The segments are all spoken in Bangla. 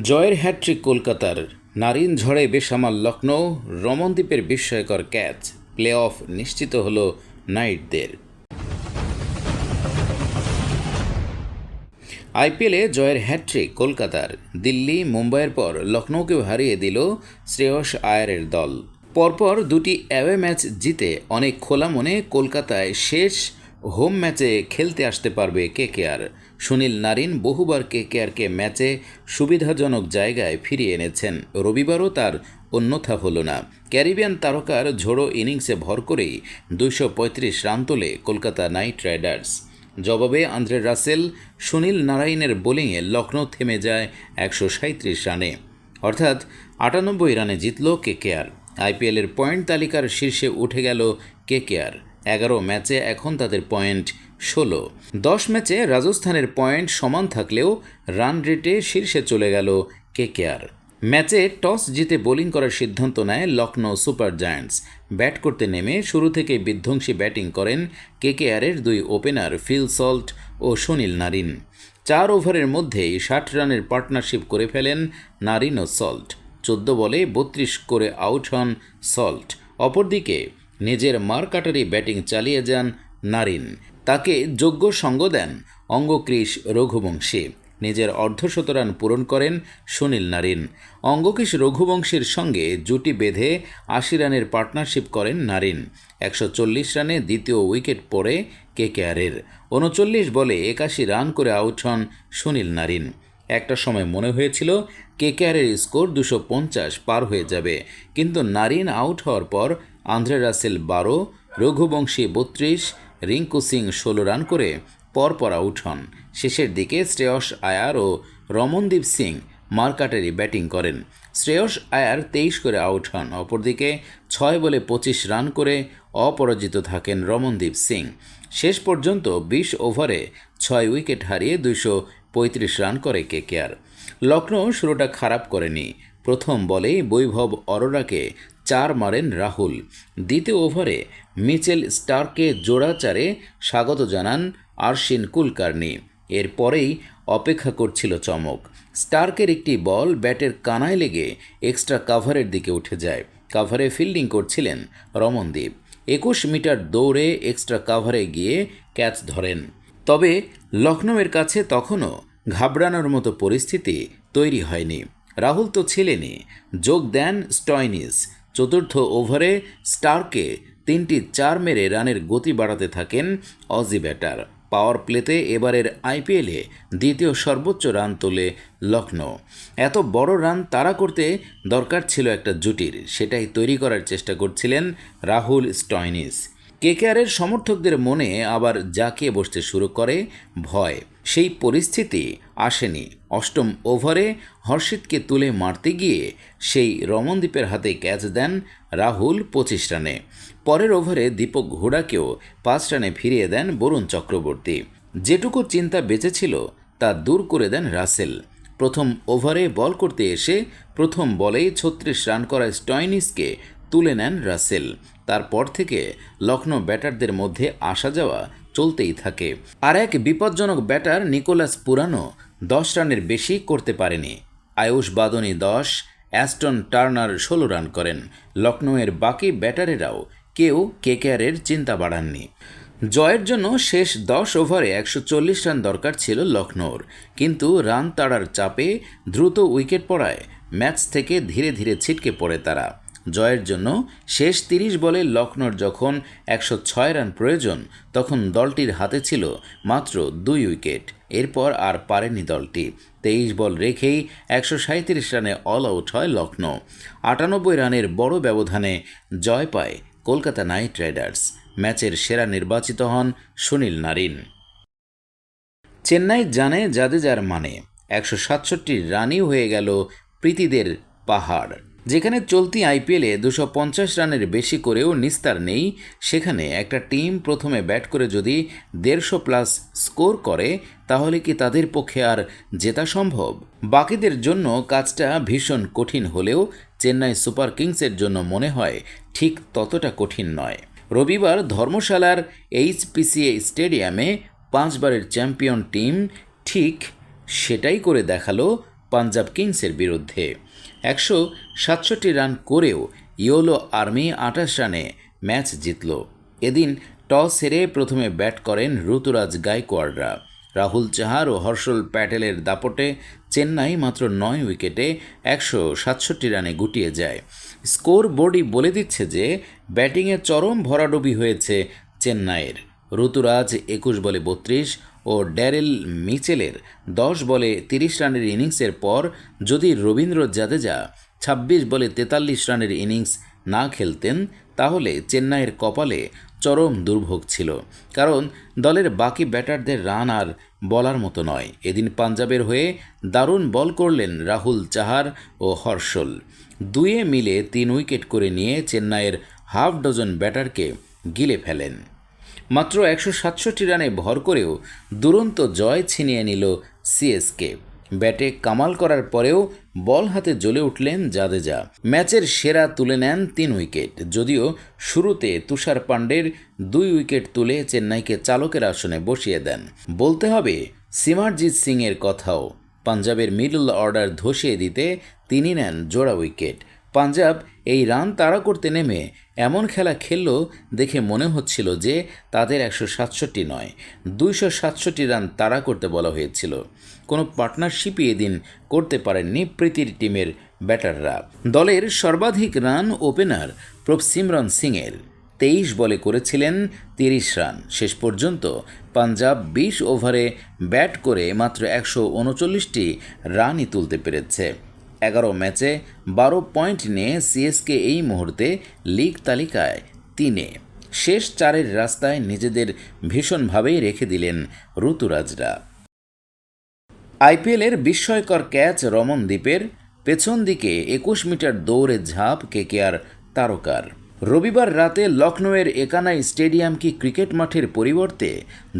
জয়ের হ্যাট্রিক কলকাতার নারিন ঝড়ে বেসামাল লখনৌ রমনদ্বীপের বিস্ময়কর ক্যাচ প্লে অফ নিশ্চিত হল নাইটদের। আইপিএলে জয়ের হ্যাট্রিক কলকাতার দিল্লি, মুম্বাইয়ের পর লখনৌকেও হারিয়ে দিল শ্রেয়স আয়ারের দল। পরপর দুটি অ্যাওয়ে ম্যাচ জিতে অনেক খোলা মনে কলকাতায় শেষ হোম ম্যাচে খেলতে আসতে পারবে কেকেআর। সুনীল নারিন বহুবার কেকেআরকে ম্যাচে সুবিধাজনক জায়গায় ফিরিয়ে এনেছেন। রবিবারও তার অন্যথা হলো না। ক্যারিবিয়ান তারকার ঝোড়ো ইনিংসে ভর করেই দুইশো পঁয়ত্রিশ রান তোলে কলকাতা নাইট রাইডার্স। জবাবে আন্দ্রে রাসেল, সুনীল নারায়ণের বোলিংয়ে লখনৌ থেমে যায় একশো রানে। অর্থাৎ আটানব্বই রানে জিতল কেকেআর। আইপিএলের পয়েন্ট তালিকার শীর্ষে উঠে গেল কেকেআর। এগারো ম্যাচে এখন তাদের পয়েন্ট ষোলো। দশ ম্যাচে রাজস্থানের পয়েন্ট সমান থাকলেও রান রেটে শীর্ষে চলে গেল কেকেআর। ম্যাচে টস জিতে বোলিং করার সিদ্ধান্ত নেয় লখনৌ সুপার জায়ান্টস। ব্যাট করতে নেমে শুরু থেকে বিধ্বংসী ব্যাটিং করেন কেকেআরের দুই ওপেনার ফিল সল্ট ও সুনীল নারিন। চার ওভারের মধ্যেই ষাট রানের পার্টনারশিপ করে ফেলেন নারিন ও সল্ট। চোদ্দ বলে বত্রিশ করে আউট হন সল্ট। অপরদিকে নিজের মারকাটারি ব্যাটিং চালিয়ে যান নারিন। তাকে যোগ্য সঙ্গ দেন অঙ্গক্রিস রঘুবংশী। নিজের অর্ধশতরান পূরণ করেন সুনীল নারিন। অঙ্গকিশ রঘুবংশীর সঙ্গে জুটি বেঁধে আশি রানের পার্টনারশিপ করেন নারিন। একশো চল্লিশ রানে দ্বিতীয় উইকেট পড়ে কেকেআরের। উনচল্লিশ বলে একাশি রান করে আউট হন সুনীল নারিন। একটা সময় মনে হয়েছিল কেকেআরের স্কোর দুশো পঞ্চাশ পার হয়ে যাবে, কিন্তু নারিন আউট হওয়ার পর আন্দ্রে রাসেল বারো, রঘুবংশী বত্রিশ, রিঙ্কু সিং ষোলো রান করে পরপর আউট হন শেষের দিকে শ্রেয়স আয়ার ও রমনদীপ সিং মার্কাটারি ব্যাটিং করেন। শ্রেয়স আয়ার তেইশ করে আউট হন, অপরদিকে ছয় বলে পঁচিশ রান করে অপরাজিত থাকেন রমনদীপ সিং। শেষ পর্যন্ত বিশ ওভারে ছয় উইকেট হারিয়ে দুইশো পঁয়ত্রিশ রান করে কেকেআর। লখনৌ শুরুটা খারাপ করেনি। প্রথম বলেই বৈভব অরোরাকে চার মারেন রাহুল। দ্বিতীয় ওভারে মিচেল স্টারকে জোড়াচারে স্বাগত জানান আরশিন কুলকার্নি। এরপরেই অপেক্ষা করছিল চমক। স্টার্কের একটি বল ব্যাটের কানায় লেগে এক্সট্রা কাভারের দিকে উঠে যায়। কাভারে ফিল্ডিং করছিলেন রমনদীপ। একুশ মিটার দৌড়ে এক্সট্রা কাভারে গিয়ে ক্যাচ ধরেন। তবে লখনৌয়ের কাছে তখনও ঘাবড়ানোর মতো পরিস্থিতি তৈরি হয়নি। রাহুল তো ছিলেনই। যোগ দেন স্টয়নিস। চতুর্থ ওভারে স্টারকে তিনটি চার মেরে রানের গতি বাড়াতে থাকেন অজি ব্যাটার। পাওয়ার প্লেতে এবারের আইপিএলে দ্বিতীয় সর্বোচ্চ রান তোলে লখনৌ। এত বড় রান তাড়া করতে দরকার ছিল একটা জুটির, সেটাই তৈরি করার চেষ্টা করছিলেন রাহুল স্টয়নিস। কেকেআরের সমর্থকদের মনে আবার জাঁকিয়ে বসতে শুরু করে ভয়। সেই পরিস্থিতি আসেনি। অষ্টম ওভারে হর্ষিতকে তুলে মারতে গিয়ে সেই রমনদ্বীপের হাতে ক্যাচ দেন রাহুল পঁচিশ রানে। পরের ওভারে দীপক ঘোড়াকেও পাঁচ রানে ফিরিয়ে দেন বরুণ চক্রবর্তী। যেটুকু চিন্তা বেঁচেছিল, তা দূর করে দেন রাসেল। প্রথম ওভারে বল করতে এসে প্রথম বলেই ছত্রিশ রান করা স্টয়নিসকে তুলে নেন রাসেল। তারপর থেকে লখনৌ ব্যাটারদের মধ্যে আসা যাওয়া চলতেই থাকে। আর এক বিপজ্জনক ব্যাটার নিকোলাস পুরানো দশ রানের বেশি করতে পারেনি। আয়ুষ বাদনি দশ, অ্যাস্টন টার্নার ষোলো রান করেন। লখনৌয়ের বাকি ব্যাটারেরাও কেউ কেকেআরের চিন্তা বাড়াননি। জয়ের জন্য শেষ দশ ওভারে একশো চল্লিশ রান দরকার ছিল লখনৌর কিন্তু রান তাড়ার চাপে দ্রুত উইকেট পড়ায় ম্যাচ থেকে ধীরে ধীরে ছিটকে পড়ে তারা। জয়ের জন্য শেষ তিরিশ বলে লখনৌর যখন একশো ছয় রান প্রয়োজন, তখন দলটির হাতে ছিল মাত্র দুই উইকেট। এরপর আর পারেনি দলটি। তেইশ বল রেখেই একশো সাঁত্রিশ রানে অল আউট হয় লখনৌ। আটানব্বই রানের বড় ব্যবধানে জয় পায় কলকাতা নাইট রাইডার্স। ম্যাচের সেরা নির্বাচিত হন সুনীল নারিন। চেন্নাই জানে জাদেজার মানে। একশো সাতষট্টি রানই হয়ে গেল প্রীতিদের পাহাড়। যেখানে চলতি আইপিএলে দুশো পঞ্চাশ রানের বেশি করেও নিস্তার নেই, সেখানে একটা টিম প্রথমে ব্যাট করে যদি দেড়শো প্লাস স্কোর করে, তাহলে কি তাদের পক্ষে আর জেতা সম্ভব? বাকিদের জন্য কাজটা ভীষণ কঠিন হলেও চেন্নাই সুপার কিংসের জন্য মনে হয় ঠিক ততটা কঠিন নয়। রবিবার ধর্মশালার এইচপিসিএ স্টেডিয়ামে পাঁচবারের চ্যাম্পিয়ন টিম ঠিক সেটাই করে দেখাল পাঞ্জাব কিংসের বিরুদ্ধে। একশো সাতষট্টি রান করেও ইয়োলো আর্মি আঠাশ রানে ম্যাচ জিতল। এদিন টস হেরে প্রথমে ব্যাট করেন ঋতুরাজ গায়কোয়াড়রা রাহুল চাহার ও হর্ষল প্যাটেলের দাপটে চেন্নাই মাত্র নয় উইকেটে একশো সাতষট্টি রানে গুটিয়ে যায়। স্কোর বোর্ডই বলে দিচ্ছে যে, ব্যাটিংয়ে চরম ভরাডুবি হয়েছে চেন্নাইয়ের। ঋতুরাজ একুশ বলে বত্রিশ ও ড্যারেল মিচেলের দশ বলে তিরিশ রানের ইনিংসের পর যদি রবীন্দ্র জাদেজা ছাব্বিশ বলে তেতাল্লিশ রানের ইনিংস না খেলতেন, তাহলে চেন্নাইয়ের কপালে চরম দুর্ভোগ ছিল। কারণ দলের বাকি ব্যাটারদের রান আর বলার মতো নয়। এদিন পাঞ্জাবের হয়ে দারুণ বল করলেন রাহুল চাহার ও হর্ষল। দুয়ে মিলে তিন উইকেট করে নিয়ে চেন্নাইয়ের হাফ ডজন ব্যাটারকে গিলে ফেলেন। মাত্র একশো সাতষট্টি রানে ভর করেও দুরন্ত জয় ছিনিয়ে নিল সিএসকে। ব্যাটে কামাল করার পরেও বল হাতে জ্বলে উঠলেন জাদেজা। ম্যাচের সেরা তুলে নেন তিন উইকেট। যদিও শুরুতে তুষার পাণ্ডের দুই উইকেট তুলে চেন্নাইকে চালকের আসনে বসিয়ে দেন। বলতে হবে, সিমারজিৎ সিংয়ের কথাও। পাঞ্জাবের মিডল অর্ডার ধসিয়ে দিতে তিনি নেন জোড়া উইকেট। পাঞ্জাব এই রান তাড়া করতে নেমে এমন খেলা খেলল দেখে মনে হচ্ছিল যে তাদের একশো সাতষট্টি নয়, দুইশো সাতষট্টি রান তাড়া করতে বলা হয়েছিল। কোনো পার্টনারশিপই এদিন করতে পারেননি প্রীতির টিমের ব্যাটাররা। দলের সর্বাধিক রান ওপেনার প্রভসিমরন সিংয়ের। তেইশ বলে করেছিলেন তিরিশ রান। শেষ পর্যন্ত পাঞ্জাব বিশ ওভারে ব্যাট করে মাত্র একশো উনচল্লিশটি রানই তুলতে পেরেছে। এগারো ম্যাচে বারো পয়েন্ট নিয়ে সিএসকে এই মুহূর্তে লিগ তালিকায় তিনে। শেষ চারের রাস্তায় নিজেদের ভীষণভাবেই রেখে দিলেন ঋতুরাজরা। আইপিএলের বিস্ময়কর ক্যাচ রমনদ্বীপের পেছন দিকে একুশ মিটার দৌড়ে ঝাঁপ কেকেআর তারকার। রবিবার রাতে লখনৌয়ের একানাই স্টেডিয়াম কি ক্রিকেট মাঠের পরিবর্তে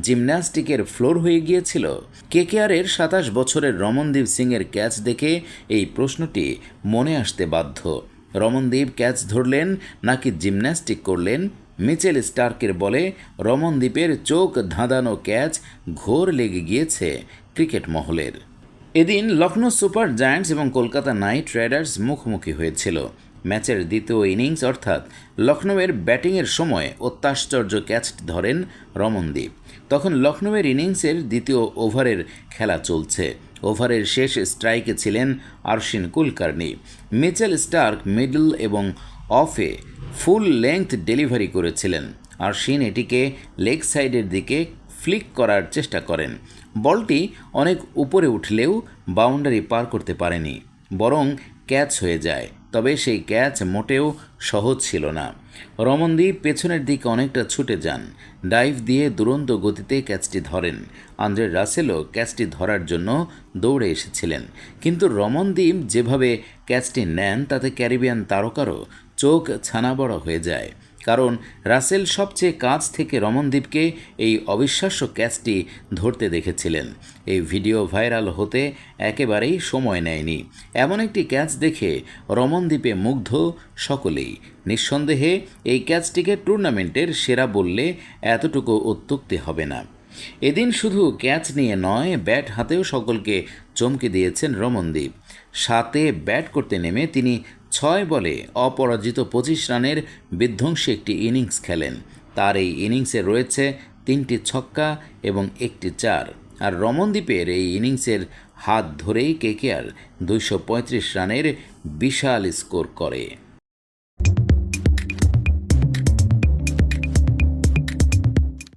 জিমন্যাস্টিকের ফ্লোর হয়ে গিয়েছিল? কেকেআরের সাতাশ বছরের রমনদীপ সিংয়ের ক্যাচ দেখে এই প্রশ্নটি মনে আসতে বাধ্য। রমনদীপ ক্যাচ ধরলেন নাকি জিমন্যাস্টিক করলেন? মিচেল স্টার্কের বলে রমনদীপের চোখ ধাঁধানো ক্যাচ ঘোর লেগে গিয়েছে ক্রিকেট মহলের। এদিন লখনৌ সুপার জায়ান্টস এবং কলকাতা নাইট রাইডার্স মুখোমুখি হয়েছিল। ম্যাচের দ্বিতীয় ইনিংস অর্থাৎ লখনৌয়ের ব্যাটিংয়ের সময় অত্যাশ্চর্য ক্যাচটি ধরেন রমনদীপ। তখন লখনৌয়ের ইনিংসের দ্বিতীয় ওভারের খেলা চলছে। ওভারের শেষ স্ট্রাইকে ছিলেন Arshin Kulkarni. Mitchell Starc middle এবং অফে ফুল লেংথ ডেলিভারি করেছিলেন। আরশিন এটিকে লেগ সাইডের দিকে ফ্লিক করার চেষ্টা করেন। বলটি অনেক উপরে উঠলেও বাউন্ডারি পার করতে পারেনি, বরং ক্যাচ হয়ে যায়। তবে সেই ক্যাচ মোটেও সহজ ছিল না। রমনদীপ পেছনের দিকে অনেকটা ছুটে যান। ডাইভ দিয়ে দুরন্ত গতিতে ক্যাচটি ধরেন। আন্দ্রে রাসেলও ক্যাচটি ধরার জন্য দৌড়ে এসেছিলেন। কিন্তু রমনদীপ যেভাবে ক্যাচটি নেন, তাতে ক্যারিবিয়ান তারকারও চোখ ছানা বড় হয়ে যায়। কারণ রাসেল সবচেয়ে কাছ থেকে রমনদীপকে এই অবিশ্বাস্য ক্যাচটি ধরতে দেখেছিলেন। এই ভিডিও ভাইরাল হতে একেবারেই সময় নেয়নি। এমন একটি ক্যাচ দেখে রমনদ্বীপে মুগ্ধ সকলেই। নিঃসন্দেহে এই ক্যাচটিকে টুর্নামেন্টের সেরা বললে এতটুকু অত্যুক্তি হবে না। এদিন শুধু ক্যাচ নিয়ে নয়, ব্যাট হাতেও সকলকে চমকে দিয়েছেন রমনদীপ। সাতে ব্যাট করতে নেমে তিনি ছয় বলে অপরাজিত পঁচিশ রানের বিধ্বংসী একটি ইনিংস খেলেন। তার এই ইনিংসে রয়েছে তিনটি ছক্কা এবং একটি চার। আর রমনদ্বীপের এই ইনিংসের হাত ধরেই কেকেআর দুইশো পঁয়ত্রিশ রানের বিশাল স্কোর করে।